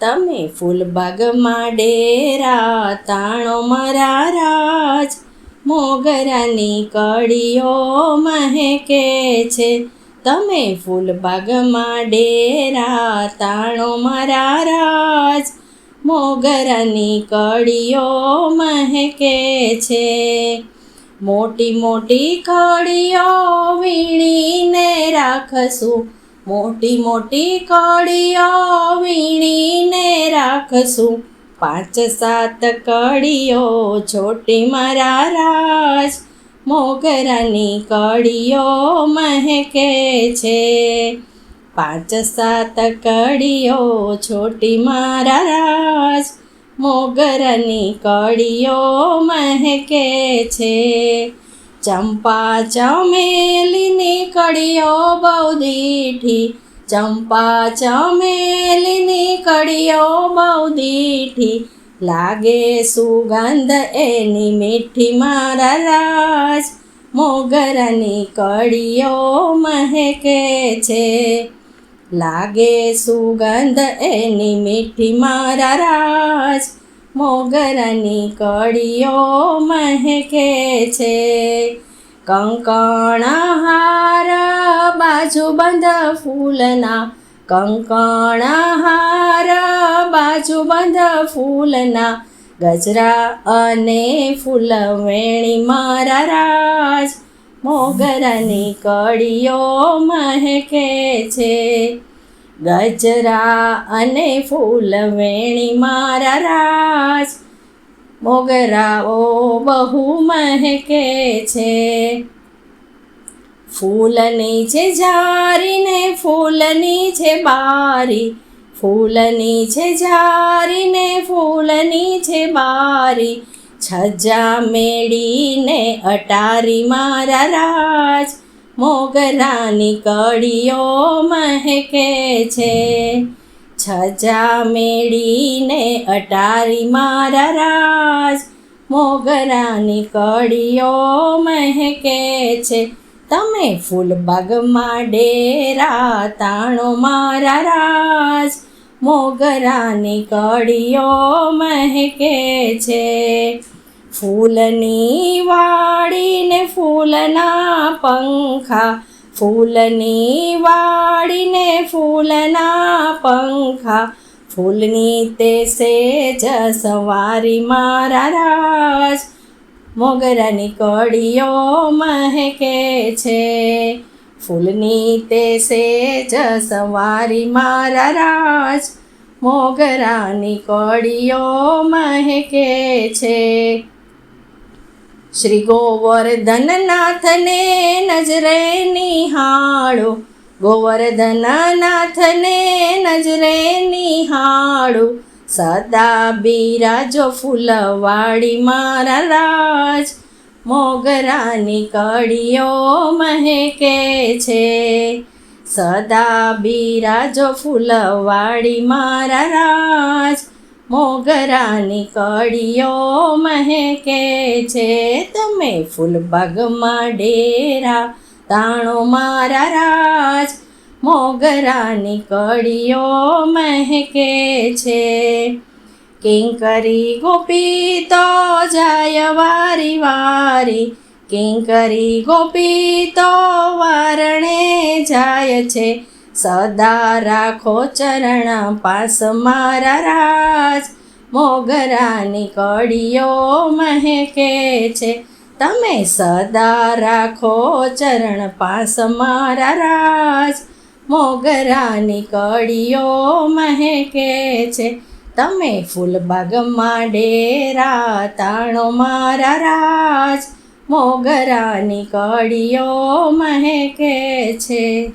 તમે ફૂલબાગમાં ડેરા, તાણો મારા રાજ. મોગરાની કડીઓ મહેકે છે. તમે ફૂલબાગમાં ડેરા, તાણો મારા રાજ. મોગરાની કડીઓ મહેકે છે. મોટી મોટી કડીઓ વીણીને રાખશું. મોટી મોટી કડીઓ વીણીને રાખશું. પાંચ સાત કડીઓ છોટી મારા રાજ. મોગરાની કડીઓ મહેકે છે. પાંચ સાત કડીઓ છોટી મારા રાજ. મોગરાની કડીઓ મહેકે છે. ચંપા ચમેલીની કડીઓ બહુ દીઠી. ચંપા ચમેલીની કડીઓ બહુ દીઠી. લાગે સુગંધ એની મીઠી મારા રાજ. મોગરાની કડીઓ મહેકે છે. લાગે સુગંધ એની મીઠી મારા રાજ. મોગરાની કડીઓ મહેકે છે. કંકણ હાર બાજુબંધ ફૂલના. કંકણ હાર બાજુબંધ ફૂલના. ગજરા અને ફૂલવેણી મારા રાજ. મોગરાની કડીઓ મહેકે છે. ગજરા અને ફૂલવેણી મારા રાજ. મોગરાઓ બહુ મહેકે છે. ફૂલની છે ઝારીને ફૂલની છે બારી. ફૂલની છે ઝારીને ફૂલની છે બારી. છજા મેળીને અટારી મારા રાજ. મોગરાની કળીઓ મહેકે છે. છજા મેળીને અટારી મારા રાજ. મોગરાની કળીઓ મહેકે છે. તમે ફૂલબાગમાં ડેરા તાણો મારા રાજ. મોગરાની કળીઓ મહેકે છે. ફૂલની વાડીને ફૂલના પંખા, ફૂલની વાડીને ફૂલના પંખા, ફૂલની તે સેજ સવારી મારા રાજ, મોગરાની કડીઓ મહેકે છે. ફૂલની તે સેજ સવારી મારા રાજ, મોગરાની કડીઓ મહેકે છે. શ્રી ગોવર્ધનનાથને નજરે નિહાળો. ગોવર્ધનનાથને નજરે નિહાળો. સદા બિરાજો ફૂલવાડી મારા રાજ. મોગરાની કડીઓ મહેકે છે. સદા બિરાજો ફૂલવાડી મારા રાજ. મોગરાની કડીઓ મહેકે છે. તમે ફૂલબાગમાં ડેરા, તાણો મારા રાજ. મોગરાની કડીઓ મહેકે છે. કિંકરી ગોપી તો જાય વારી વારી. કિંકરી ગોપી તો વારણે જાય છે. સદા રાખો ચરણ પાસ મારા રાજ. મોગરાની કડીઓ મહેકે છે. તમે સદા રાખો ચરણ પાસ મારા રાજ. મોગરાની કડીઓ મહેકે છે. તમે ફૂલબાગમાં ડેરા તાણો મારા રાજ. મોગરાની કડીઓ મહેકે છે.